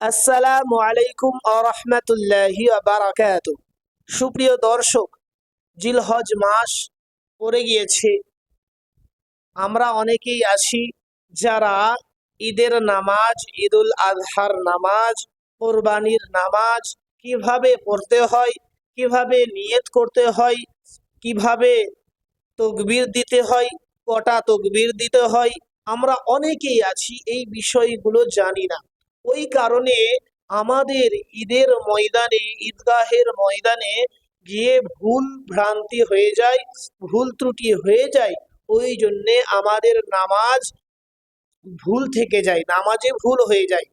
আসসালামু আলাইকুম আরহামতুল্লাহি বারাকাত সুপ্রিয় দর্শক, জিলহজ মাস পড়ে গিয়েছে। আমরা অনেকেই আছি যারা ঈদের নামাজ, ঈদুল আজহার নামাজ, কোরবানির নামাজ কীভাবে পড়তে হয়, কীভাবে নিয়ত করতে হয়, কীভাবে তকবির দিতে হয়, কটা তকবির দিতে হয়, আমরা অনেকেই আছি, এই বিষয়গুলো জানি না। ওই কারণে আমাদের ঈদের ময়দানে, ঈদগাহের ময়দানে গিয়ে ভুল ভ্রান্তি হয়ে যায়, ভুল ত্রুটি হয়ে যায়, ওই জন্যে আমাদের নামাজ ভুল থেকে যায়, নামাজে ভুল হয়ে যায়।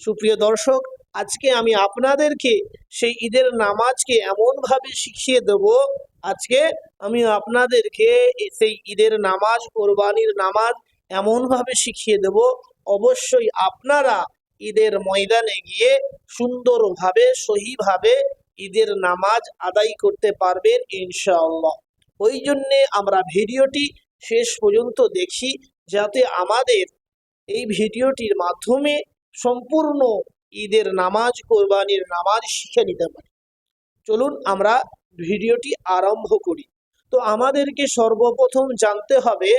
সুপ্রিয় দর্শক, আজকে আমি আপনাদেরকে সেই ঈদের নামাজকে এমনভাবে শিখিয়ে দেব, আজকে আমি আপনাদেরকে সেই ঈদের নামাজ, কোরবানির নামাজ এমনভাবে শিখিয়ে দেব। অবশ্যই আপনারা ঈদের ময়দানে গিয়ে সুন্দরভাবে, সহিভাবে ঈদের নামাজ আদায় করতে পারবেন ইনশাআল্লাহ। ওই জন্যে আমরা ভিডিওটি শেষ পর্যন্ত দেখি, যাতে আমাদের এই ভিডিওটির মাধ্যমে সম্পূর্ণ ঈদের নামাজ, কোরবানির নামাজ শিখে নিতে পারি। চলুন আমরা ভিডিওটি আরম্ভ করি। তো আমাদেরকে সর্বপ্রথম জানতে হবে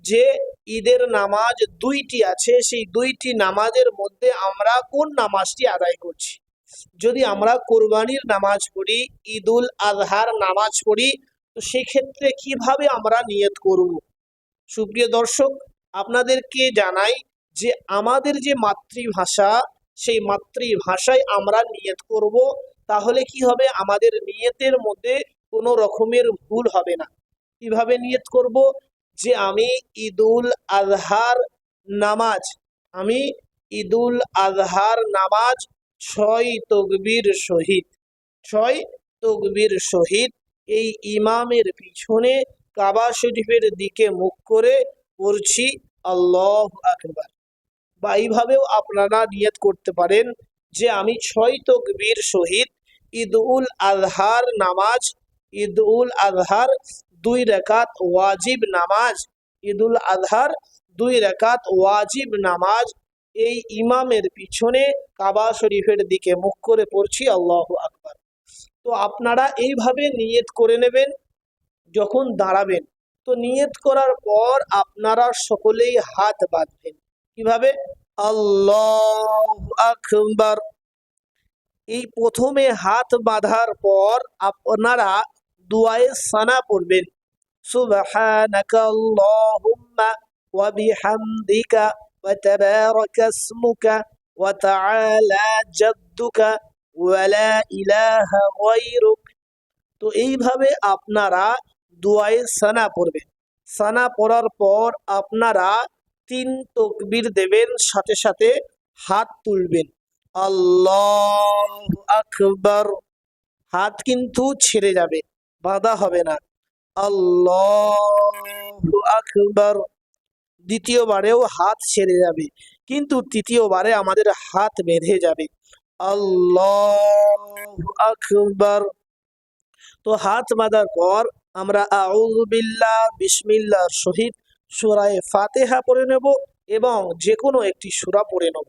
যে ঈদের নামাজ দুইটি আছে। সেই দুইটি নামাজের মধ্যে আমরা কোন নামাজটি আদায় করছি? যদি আমরা কোরবানির নামাজ পড়ি, ঈদুল আজহার নামাজ পড়ি, তো সেক্ষেত্রে কীভাবে আমরা নিয়ত করব? সুপ্রিয় দর্শক, আপনাদেরকে জানাই যে আমাদের যে মাতৃভাষা, সেই মাতৃভাষায় আমরা নিয়ত করব। তাহলে কি হবে? আমাদের নিয়তের মধ্যে কোনো রকমের ভুল হবে না। কীভাবে নিয়ত করব? যে আমি ঈদুল আজহার নামাজ, আমি ঈদুল আজহার নামাজ ছয় তকবীর শহীদ ছয় তকবীর শহীদ এই ইমামের পিছনে কাবা শরীফের দিকে মুখ করে পড়ছি। আল্লাহ আকবার। বা এইভাবেও আপনারা নিয়ত করতে পারেন যে আমি ছয় তকবীর শহীদ ঈদ উল আজহার নামাজ ঈদ উল আজহার দুই রেখাত ওয়াজিব নামাজ। ঈদ উল আজহার দুই রেখাত ওয়াজিব নামাজ। এই ইমামের পিছনে কাবা শরীফের দিকে মুখ করে পড়ছি, আল্লাহ আকবার। তো আপনারা এইভাবে নিয়ত করে নেবেন যখন দাঁড়াবেন। তো নিয়ত করার পর আপনারা সকলেই হাত বাঁধবেন। কীভাবে? আল্লাহ এই প্রথমে হাত বাঁধার পর আপনারা দুয়ায়ে সানা পড়বেন। সুবহানাকা আল্লাহুম্মা ওয়া বিহামদিকা ওয়া তাবারাকা ইসমুকা ওয়া তাআলা জাদ্দুকা ওয়া লা ইলাহা গায়রুক। তো এইভাবে আপনারা দুয়ায়ে সানা পড়বেন। সানা পড়ার পর আপনারা তিন তকবির দেবেন, সাথে সাথে হাত তুলবেন। আল্লাহ আকবার। হাত কিন্তু ছেড়ে যাবে। বাধা হবে না। আল্লাহ আকবার। দ্বিতীয়বারেও হাত ছেড়ে যাবে, কিন্তু তৃতীয়বারে আমাদের হাত বেঁধে যাবে। আল্লাহ আকবার। তো হাত বাঁধার পর আমরা আউযু বিল্লাহ বিসমিল্লাহর সহিত সূরায়ে ফাতিহা পড়ে নেব এবং যে কোনো একটি সূরা পড়ে নেব।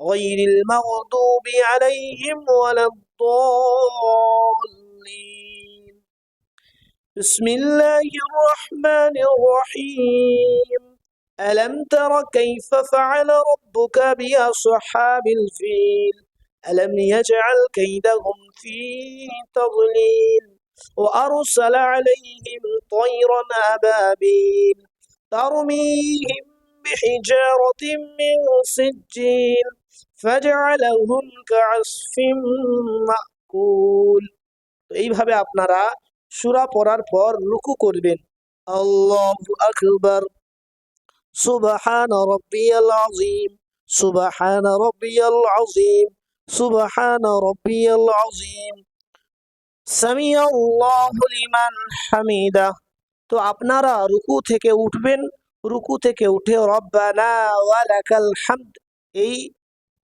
غير المغضوب عليهم ولا الضالين. بسم الله الرحمن الرحيم. ألم تر كيف فعل ربك بأصحاب الفيل؟ ألم يجعل كيدهم في تضليل؟ وأرسل عليهم طيرا أبابيل ترميهم بحجارة من سجيل. فجعلهم كعصف মাকুল তো এইভাবে আপনারা সূরা পড়ার পর রুকু করবেন আল্লাহু আকবার সুবহান রাব্বিয়াল আযীম সুবহান রাব্বিয়াল আযীম সুবহান রাব্বিয়াল আযীম সামিয়াল্লাহু লিমান হামিদা তো আপনারা রুকু থেকে উঠবেন রুকু থেকে উঠে রব্বানা ওয়ালাকাল হামদ এই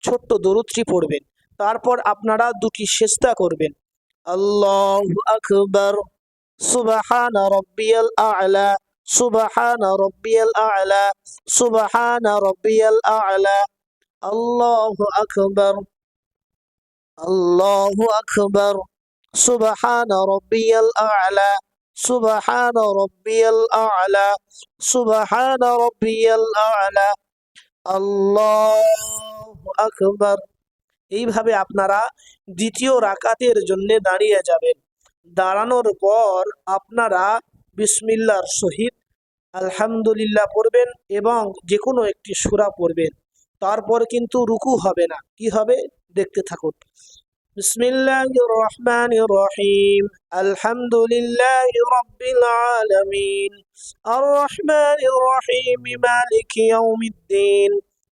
ছোট্ট দরুদটি পড়বেন। তারপর আপনারা দুটি সেজদা করবেন। আল্লাহু আকবার। সুবহান রাব্বিয়াল আ'লা। সুবহান রাব্বিয়াল আ'লা। সুবহান রাব্বিয়াল আ'লা। আল্লাহু আকবার। আল্লাহু আকবার। সুবহান রাব্বিয়াল আ'লা। সুবহান রাব্বিয়াল আ'লা। সুবহান রাব্বিয়াল আ'লা। আল্লাহু আকবার। এইভাবে আপনারা দ্বিতীয় রাকাতের জন্য দাঁড়িয়ে যাবেন। দাঁড়ানোর পর আপনারা বিসমিল্লার সহিত আলহামদুলিল্লাহ পড়বেন এবং যে কোনো একটি সূরা পড়বেন। তারপর কিন্তু রুকু হবে না। কি হবে? দেখতে থাকুন। বিসমিল্লাহির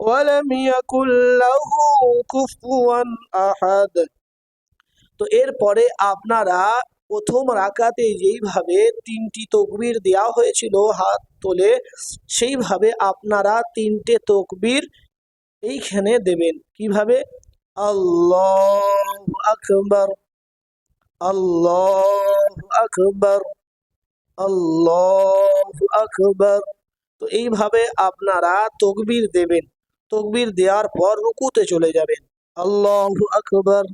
ওয়ালাম ইয়াকুল লাহু কুফুয়ান আহাদ। তো এরপরে আপনারা প্রথম রাকাতে যেইভাবে তিনটি তকবির দেওয়া হয়েছিল হাত তোলে, সেইভাবে আপনারা তিনটে তকবির এইখানে দেবেন। কীভাবে? আল্লাহ আকবর আল্লাহ আকবর আল্লাহ আকবর। তো এইভাবে আপনারা তকবির দেবেন। তকবির দেওয়ার পর রুকুতে চলে যাবেন। আল্লাহু আকবার।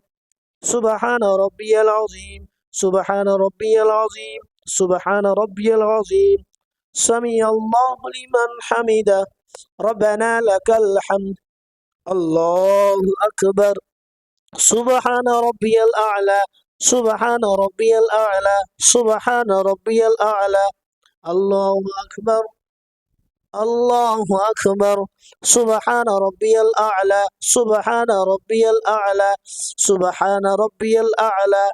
সুবহান রব্বিয়াল আযীম। সুবহান রব্বিয়াল আযীম। সুবহান রব্বিয়াল আযীম। সামি আল্লাহু লিমান হামিদা। রব্বানা লাকাল হামদ। আল্লাহু আকবার। সুবহান রব্বিয়াল আ'লা। সুবহান রব্বিয়াল আ'লা। সুবহান রব্বিয়াল আ'লা। আল্লাহু আকবার। الله أكبر سبحان ربي الأعلى سبحان ربي الأعلى سبحان ربي الأعلى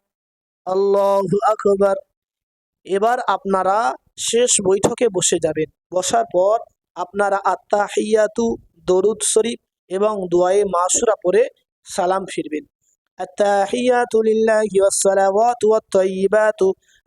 الله أكبر এবার আপনারা শেষ বৈঠকে বসে যাবেন বসার পর আপনারা আত্মাহিয়াতু দরুদ শরীফ এবং দোয়ায়ে মাসুরা পরে সালাম ফিরবেন التحيات لله والصلوات والطيبات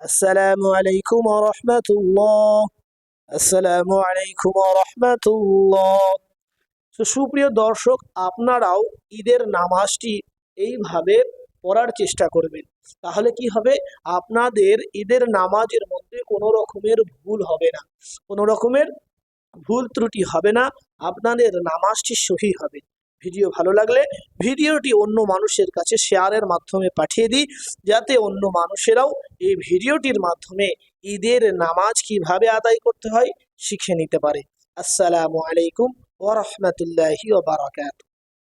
السلام عليكم ورحمة الله السلام عليكم ورحمة الله তো সুপ্রিয় দর্শক আপনারাও ঈদের নামাজটি এইভাবে পড়ার চেষ্টা করবেন তাহলে কি হবে আপনাদের ঈদের নামাজের মধ্যে কোনো রকমের ভুল হবে না কোনো রকমের ভুল ত্রুটি হবে না আপনাদের নামাজটি সহি হবে ভিডিও ভালো লাগলে ভিডিওটি অন্য মানুষের কাছে শেয়ারের মাধ্যমে পাঠিয়ে দিই, যাতে অন্য মানুষেরাও এই ভিডিওটির মাধ্যমে ঈদের নামাজ কীভাবে আদায় করতে হয় শিখে নিতে পারে। আসসালামু আলাইকুম ওরহমতুল্লাহি ওবরাকাত